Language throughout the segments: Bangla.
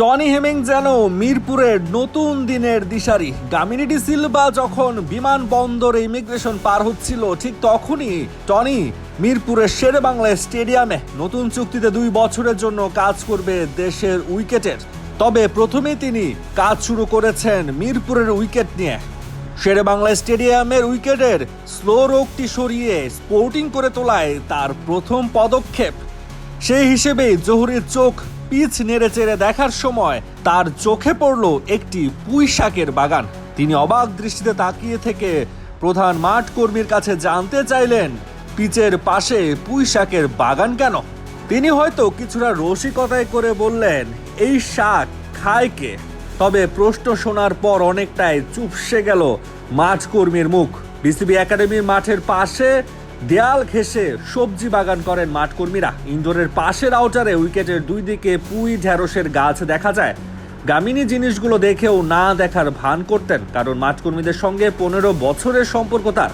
টনি হেমিং যেন মিরপুরের নতুন দিনের দিশারি। গামিনিটি সিলভা যখন বিমানবন্দরে ইমিগ্রেশন পার হচ্ছিল, ঠিক তখনই টনি মিরপুরের শেরে বাংলা স্টেডিয়ামে নতুন চুক্তিতে দুই বছরের জন্য কাজ করবে দেশের উইকেটের। তবে প্রথমে তিনি কাজ শুরু করেছেন মিরপুরের উইকেট নিয়ে। শেরে বাংলা স্টেডিয়ামের উইকেটের স্লো রোগটি সরিয়ে স্পোর্টিং করে তোলায় তার প্রথম পদক্ষেপ। সেই হিসেবেই জহুরির চোখ পিচ নেড়ে চেড়ে দেখার সময় তার চোখে পড়ল একটি পুঁই শাকের বাগান। তিনি অবাক দৃষ্টিতে তাকিয়ে থেকে প্রধান মাঠ কর্মীর কাছে জানতে চাইলেন, পিচের পাশে পুঁই শাকের বাগান কেন? তিনি হয়তো কিছুটা রসিকতায় করে বললেন, এই শাক খায় কে? তবে প্রশ্ন শোনার পর অনেকটাই চুপসে গেল মাঠ কর্মীর মুখ। বিসিবি একাডেমির মাঠের পাশে দেয়াল ঘেঁষে সবজি বাগান করেন মাঠ কর্মীরা ইনডোরের পাশের আউটারে উইকেটের দুই দিকে পুঁই ঢ্যাঁড়সের গাছ দেখা যায়। গামিনী জিনিসগুলো দেখেও না দেখার ভান করতেন, কারণ মাঠ কর্মীদের সঙ্গে পনেরো বছরের সম্পর্ক তার।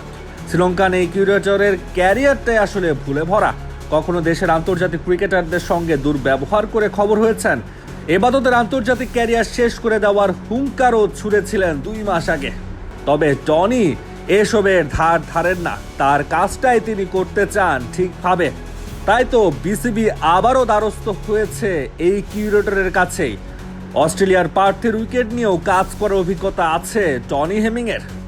শ্রীলঙ্কান এই কিউরেটরের ক্যারিয়ারটাই আসলে ভুলে ভরা। কখনো দেশের আন্তর্জাতিক ক্রিকেটারদের সঙ্গে দুর্ব্যবহার করে খবর হয়েছেন। এবাদতের আন্তর্জাতিক ক্যারিয়ার শেষ করে দেওয়ার হুঙ্কারও ছুড়েছিলেন দুই মাস আগে। তবে টনি এসবের ধার ধারেন না। তার কাজটাই তিনি করতে চান ঠিকভাবে। তাই তো বিসিবি আবারও দ্বারস্থ হয়েছে এই কিউরেটরের কাছেই। অস্ট্রেলিয়ার পার্থের উইকেট নিয়েও কাজ করার অভিজ্ঞতা আছে টনি হেমিংয়ের।